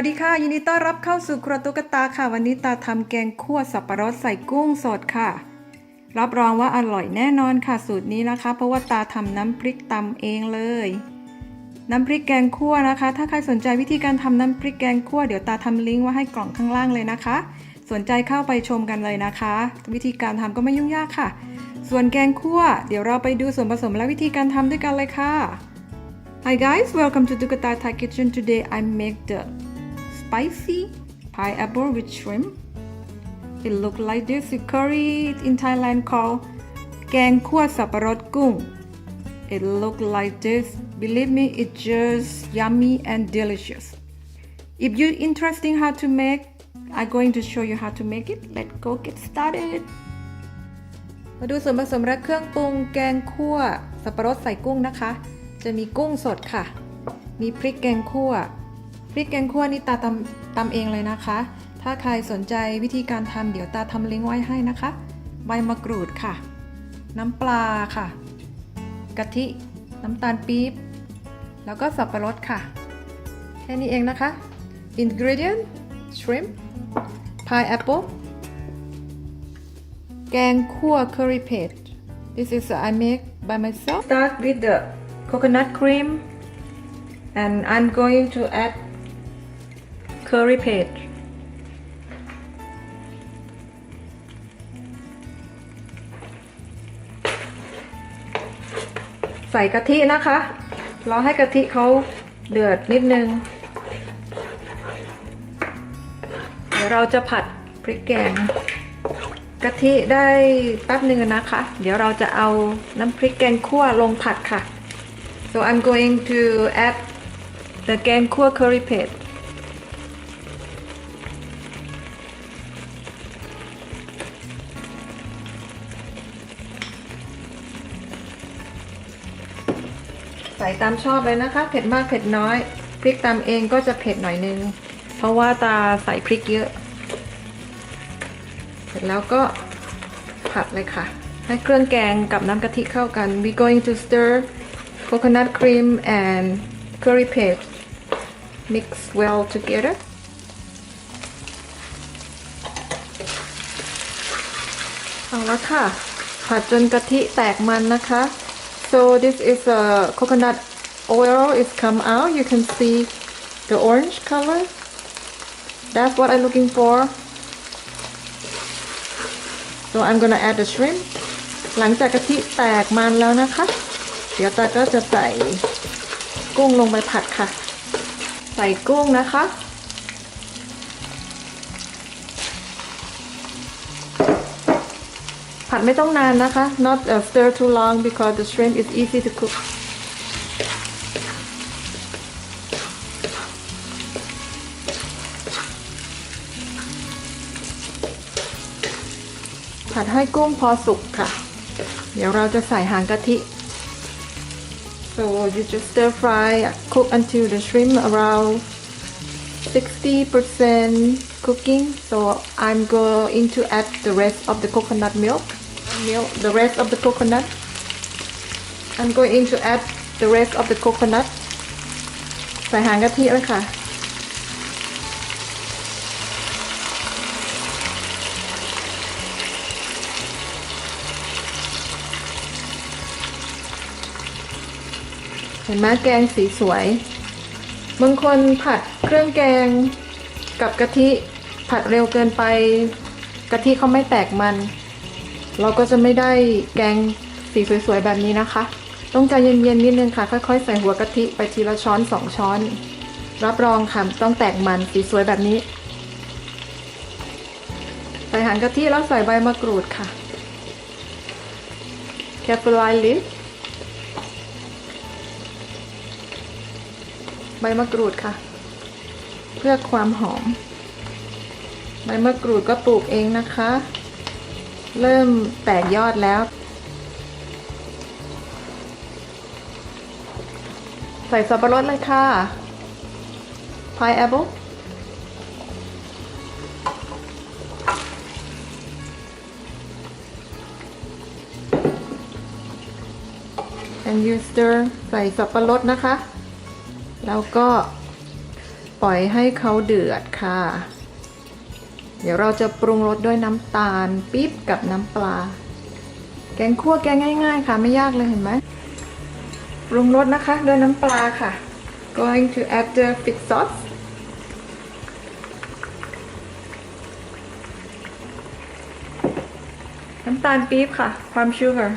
วัสดีค่ะ ยินดีต้อนรับเข้าสู่ครัวตุ๊กตาค่ะ วันนี้ตาทำแกงคั่วสับปะรดใส่กุ้งสดค่ะ รับรองว่าอร่อยแน่นอนค่ะสูตรนี้นะคะ เพราะว่าตาทำน้ำพริกตำเองเลย น้ำพริกแกงคั่วนะคะ ถ้าใครสนใจวิธีการทำน้ำพริกแกงคั่วเดี๋ยวตาทำลิงก์ไว้ให้กล่องข้างล่างเลยนะคะ สนใจเข้าไปชมกันเลยนะคะ วิธีการทำก็ไม่ยุ่งยากค่ะ ส่วนแกงคั่วเดี๋ยวเราไปดูส่วนผสมและวิธีการทำด้วยกันเลยค่ะ Hi guys, welcome to Dukata Thai Kitchen. Today I make the spicy pineapple with shrimp. It look like this. Curry in Thailand called แกงคั่วสับปะรดกุ้ง It look like this. Believe me, it's just yummy and delicious. If you interesting how to make, I'm going to show you how to make it. Let's go get started. มาดูส่วนผสมและเครื่องปรุงแกงคั่วสับปะรดใส่กุ้งนะคะ จะมีกุ้งสดค่ะ มีพริกแกงคั่ว ริกแกงคั่วนี่ตาตำตำเองเลยนะคะ ถ้าใครสนใจวิธีการทำเดี๋ยวตาทำลิงก์ไว้ให้นะคะ ใบมะกรูดค่ะ น้ำปลาค่ะ กะทิ น้ำตาลปี๊บ แล้วก็สับปะรดค่ะ แค่นี้เองนะคะ ingredient shrimp pineapple แกงคั่ว curry paste this is I make by myself start with the coconut cream and I'm going to add curry paste ใส่กะทินะคะ รอให้กะทิเขาเดือดนิดนึง เดี๋ยวเราจะผัดพริกแกงกะทิได้แป๊บนึงนะคะ เดี๋ยวเราจะเอาน้ำพริกแกงคั่วลงผัดค่ะ so I'm going to add the แกงคั่ว curry paste ใส่ตามชอบเลยนะคะ เผ็ดมากเผ็ดน้อย พริกตามเองก็จะเผ็ดหน่อยนึง เพราะว่าตาใส่พริกเยอะ เสร็จแล้วก็ผัดเลยค่ะ ให้เครื่องแกงกับน้ำกะทิเข้ากัน we going to stir coconut cream and curry paste mix well together เอาละค่ะ ผัดจนกะทิแตกมันนะคะ so this is a coconut oil is come out you can see the orange color that's what I'm looking for so I'm gonna add the shrimp หลังจากกะทิแตกมันแล้วนะคะ เดี๋ยวตาก็จะใส่กุ้งลงไปผัดค่ะ ใส่กุ้งนะคะ ผัดไม่ต้องนานนะคะ not uh, stir too long because the shrimp is easy to cook ผัดให้กุ้งพอสุกค่ะ เดี๋ยวเราจะใส่หางกะทิ so you just stir fry cook until the shrimp around 60% cooking so I'm going to add the rest of the coconut milk milk the rest of the coconut I'm going to add the rest of the coconut ใส่หางกะทิเลยค่ะ เห็นไหมแกงสีสวย บางคนผัดเครื่องแกง กับกะทิผัดเร็วเกินไป กะทิเขาไม่แตกมัน เราก็จะไม่ได้แกงสีสวยๆแบบนี้นะคะ ต้องใจเย็นๆนิดนึงค่ะ ค่อยๆ ใส่หัวกะทิไปทีละช้อนสองช้อน รับรองค่ะต้องแตกมันสีสวยแบบนี้ ใส่หางกะทิแล้วใส่ใบมะกรูดค่ะ careful leaf ใบมะกรูดค่ะ เพื่อความหอม ใบมะกรูดก็ปลูกเองนะคะ เริ่มแตกยอดแล้ว ใส่สับปะรดเลยค่ะ pineapple and you stir ใส่สับปะรดนะคะ แล้วก็ ปล่อยให้เขาเดือดค่ะ เดี๋ยวเราจะปรุงรสด้วยน้ำตาลปี๊บกับน้ำปลา แกงคั่วแกงง่าย ๆ ค่ะไม่ยากเลยเห็นไหมปรุงรสนะคะด้วยน้ำปลาค่ะ going to add the fish sauce น้ำตาลปี๊บค่ะความ sugar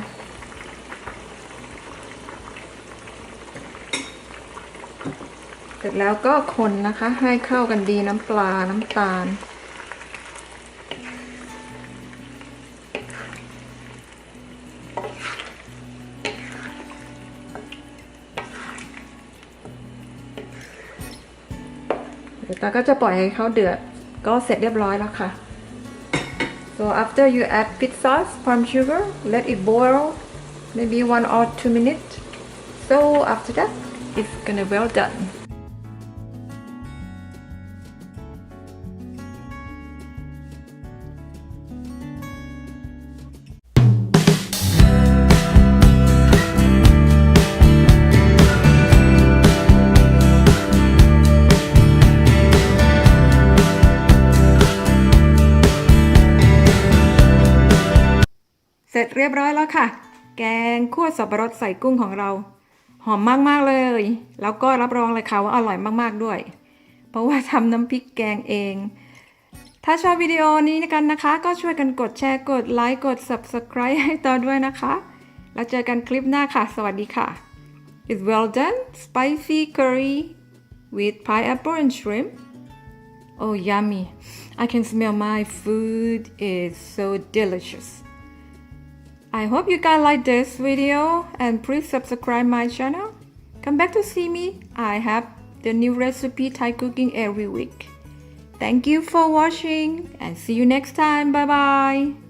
เสร็ จแล้วก็คนนะคะให้เข้ากันดีน้ำปลาน้ำตาล เดี๋ยวตาก็จะปล่อยให้เขาเดือด ก็เสร็จเรียบร้อยแล้วค่ะ so after you add pit sauce palm sugar let it boil maybe one or two minutes so after that it's gonna well done ร็จเรียบร้อยแล้วค่ะ แกงคั่วสับปะรดใส่กุ้งของเรา หอมมากๆเลย แล้วก็รับรองเลยค่ะว่าอร่อยมากๆด้วย เพราะว่าทำน้ำพริกแกงเอง ถ้าชอบวิดีโอนี้กันนะคะ ก็ช่วยกันกดแชร์กดไลค์กด subscribe ให้ต่อด้วยนะคะ แล้วเจอกันคลิปหน้าค่ะ สวัสดีค่ะ It's well done spicy curry with pineapple and shrimp Oh yummy I can smell my food is so delicious I hope you guys like this video and please subscribe my channel. Come back to see me. I have the new recipe Thai cooking every week. Thank you for watching and see you next time. Bye bye.